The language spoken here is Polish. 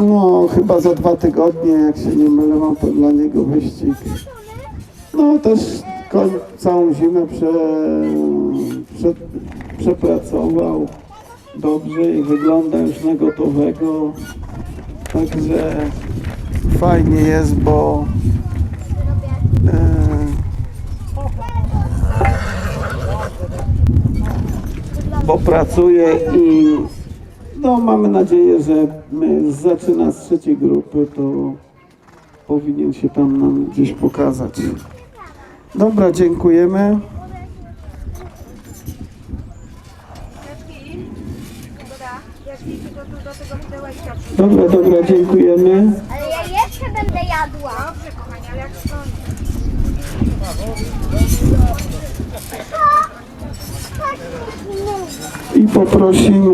No, chyba za dwa tygodnie, jak się nie mylę, mam to dla niego wyścig. No, też koń całą zimę prze, prze, przepracował dobrze i wygląda już na gotowego. Także fajnie jest, bo e, bo pracuje i no, mamy nadzieję, że my zaczyna z trzeciej grupy, to powinien się tam nam gdzieś pokazać. Dobra, dziękujemy. Dobra, dobra, dziękujemy. Ale ja jeszcze będę jadła. Dobrze, kochani, ale jak? Tak mówi. I poprosimy